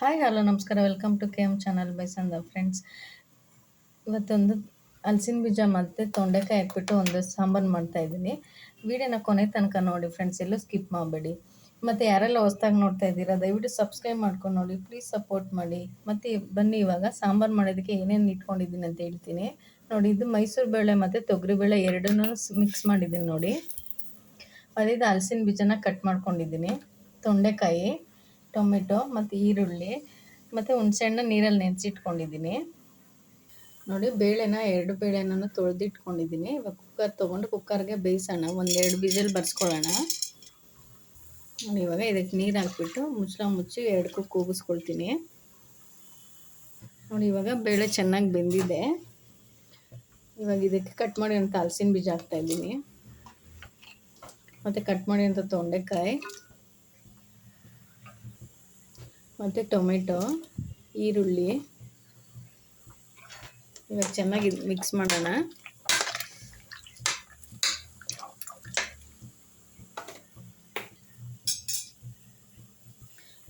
Hi hello ನಮಸ್ಕಾರ. Welcome to K M channel by ಸಂದ friends ಇವತ್ತೊಂದು ಹಲಸಿನ ಬೀಜ ಮತ್ತು ತೊಂಡೆಕಾಯಿ ಹಾಕ್ಬಿಟ್ಟು ಒಂದು ಸಾಂಬಾರು ಮಾಡ್ತಾ ಇದ್ದೀನಿ. ವಿಡಿಯೋನ ಕೊನೆ ತನಕ ನೋಡಿ ಫ್ರೆಂಡ್ಸ್ ಎಲ್ಲೂ ಸ್ಕಿಪ್ ಮಾಡಬೇಡಿ. ಮತ್ತು ಯಾರೆಲ್ಲ ಹೊಸ್ದಾಗಿ ನೋಡ್ತಾ ಇದ್ದೀರಾ, ದಯವಿಟ್ಟು ಸಬ್ಸ್ಕ್ರೈಬ್ ಮಾಡ್ಕೊಂಡು ನೋಡಿ. ಪ್ಲೀಸ್ ಸಪೋರ್ಟ್ ಮಾಡಿ. ಮತ್ತು ಬನ್ನಿ, ಇವಾಗ ಸಾಂಬಾರು ಮಾಡೋದಕ್ಕೆ ಏನೇನು ಇಟ್ಕೊಂಡಿದ್ದೀನಿ ಅಂತ ಹೇಳ್ತೀನಿ. ನೋಡಿ, ಇದು ಮೈಸೂರು ಬೇಳೆ ಮತ್ತು ತೊಗರಿಬೇಳೆ ಎರಡನ್ನೂ ಮಿಕ್ಸ್ ಮಾಡಿದ್ದೀನಿ ನೋಡಿ. ಅದಿದ್ದು ಹಲಸಿನ ಬೀಜನ ಕಟ್ ಮಾಡ್ಕೊಂಡಿದ್ದೀನಿ. ತೊಂಡೆಕಾಯಿ. ಟೊಮೆಟೊ ಮತ್ತು ಈರುಳ್ಳಿ ಮತ್ತು ಹುಣಸೆಹಣ್ಣು ನೀರಲ್ಲಿ ನೆನೆಸಿಟ್ಕೊಂಡಿದ್ದೀನಿ. ನೋಡಿ ಬೇಳೆನ ಎರಡು ಬೇಳೆನ ತೊಳೆದಿಟ್ಕೊಂಡಿದ್ದೀನಿ. ಇವಾಗ ಕುಕ್ಕರ್ ತೊಗೊಂಡು ಕುಕ್ಕರ್ಗೆ ಬೇಯಿಸೋಣ. ಒಂದೆರಡು ಬೀಜಲ್ಲಿ ಬರ್ಸ್ಕೊಳ್ಳೋಣ. ನೋಡಿ ಇವಾಗ ಇದಕ್ಕೆ ನೀರು ಹಾಕ್ಬಿಟ್ಟು ಮುಚ್ಚಳ ಮುಚ್ಚಿ ಎರಡು ಕೂಗಿಸ್ಕೊಳ್ತೀನಿ. ನೋಡಿ ಇವಾಗ ಬೇಳೆ ಚೆನ್ನಾಗಿ ಬೆಂದಿದೆ. ಇವಾಗ ಇದಕ್ಕೆ ಕಟ್ ಮಾಡಿ ಅಂತ ಹಲಸಿನ ಬೀಜ ಹಾಕ್ತಾಯಿದ್ದೀನಿ ಮತ್ತು ಕಟ್ ಮಾಡಿ ಅಂತ ತೊಂಡೆಕಾಯಿ. ಮತ್ತು ಟೊಮೆಟೊ, ಈರುಳ್ಳಿ. ಇವಾಗ ಚೆನ್ನಾಗಿ ಮಿಕ್ಸ್ ಮಾಡೋಣ.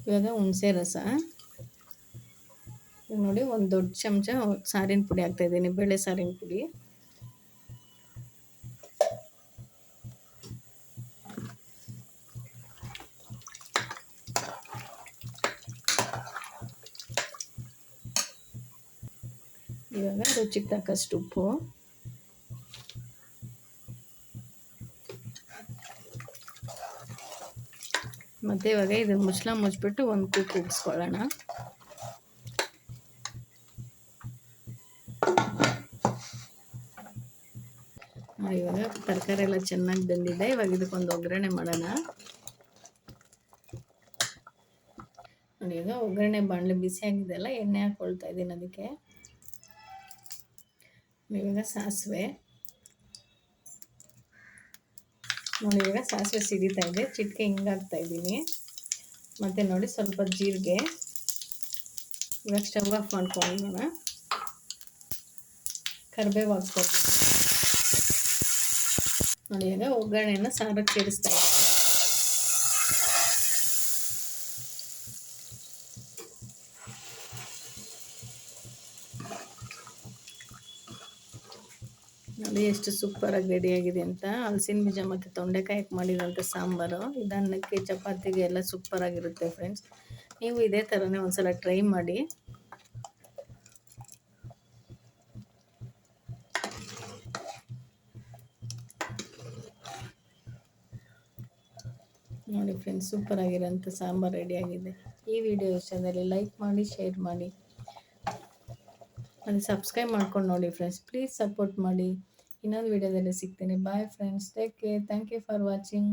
ಇವಾಗ ಹುಣಸೆ ರಸ. ನೋಡಿ ಒಂದು ದೊಡ್ಡ ಚಮಚ ಸಾರಿನ ಪುಡಿ ಹಾಕ್ತಾಯಿದ್ದೀನಿ ಬೇಳೆ ಸಾರಿನ ಪುಡಿ. ಇವಾಗ ರುಚಿಗೆ ತಕ್ಕಷ್ಟು ಉಪ್ಪು. ಮತ್ತು ಇವಾಗ ಇದು ಮುಚ್ಚಳ ಮುಚ್ಚಿಬಿಟ್ಟು ಒಂದು ಕೂಕ್ ಉಪ್ಸ್ಕೊಳ್ಳೋಣ ಇವಾಗ ತರಕಾರಿ ಎಲ್ಲ ಚೆನ್ನಾಗಿ ಬೆಂದಿದೆ. ಇವಾಗ ಇದಕ್ಕೊಂದು ಒಗ್ಗರಣೆ ಮಾಡೋಣ. ನೋಡಿ, ಈಗ ಒಗ್ಗರಣೆ ಬಾಣಲೆ ಬಿಸಿ ಆಗಿದೆಲ್ಲ ಎಣ್ಣೆ ಹಾಕ್ಕೊಳ್ತಾ ಇದ್ದೀನಿ ಅದಕ್ಕೆ. ಇವಾಗ ಸಾಸಿವೆ. ನೋಡಿ, ಇವಾಗ ಸಾಸಿವೆ ಸಿಡಿತಾ ಇದೆ. ಚಿಟಿಕೆ ಹಿಂಗಾಗ್ತಾ ಇದ್ದೀನಿ. ಮತ್ತು ನೋಡಿ, ಸ್ವಲ್ಪ ಜೀರಿಗೆ. ಇವಾಗ ಸ್ಟವ್ ಆಫ್ ಮಾಡ್ಕೊಳ್ಳೋಣ ಕರಿಬೇವು ಹಾಕ್ಬೋದು ನೋಡಿ ಈಗ ಒಗ್ಗರಣೆಯನ್ನು ಸಾರಕ್ಕೆ ಸೇರಿಸ್ತಾ ಇದ್ದೀನಿ ನೋಡಿ ಎಷ್ಟು ಸೂಪರಾಗಿ ರೆಡಿಯಾಗಿದೆ ಅಂತ ಹಲಸಿನ ಬೀಜ ಮತ್ತು ತೊಂಡೆಕಾಯಿ ಮಾಡಿರೋಂಥ ಸಾಂಬಾರು, ಇದನ್ನಕ್ಕೆ ಚಪಾತಿಗೆ ಎಲ್ಲ ಸೂಪರಾಗಿರುತ್ತೆ ಫ್ರೆಂಡ್ಸ್ ನೀವು ಇದೇ ಥರನೇ ಒಂದ್ಸಲ ಟ್ರೈ ಮಾಡಿ. ನೋಡಿ ಫ್ರೆಂಡ್ಸ್ ಸೂಪರಾಗಿರೋಂಥ ಸಾಂಬಾರು ರೆಡಿಯಾಗಿದೆ ಈ ವಿಡಿಯೋ ವಿಷಯದಲ್ಲಿ ಲೈಕ್ ಮಾಡಿ ಶೇರ್ ಮಾಡಿ. ಅದು ಸಬ್ಸ್ಕ್ರೈಬ್ ಮಾಡ್ಕೊಂಡು ನೋಡಿ ಫ್ರೆಂಡ್ಸ್ ಪ್ಲೀಸ್ ಸಪೋರ್ಟ್ ಮಾಡಿ. ಇನ್ನೊಂದು ವಿಡಿಯೋದಲ್ಲಿ ಸಿಗ್ತೀನಿ. Bye friends take care thank you for watching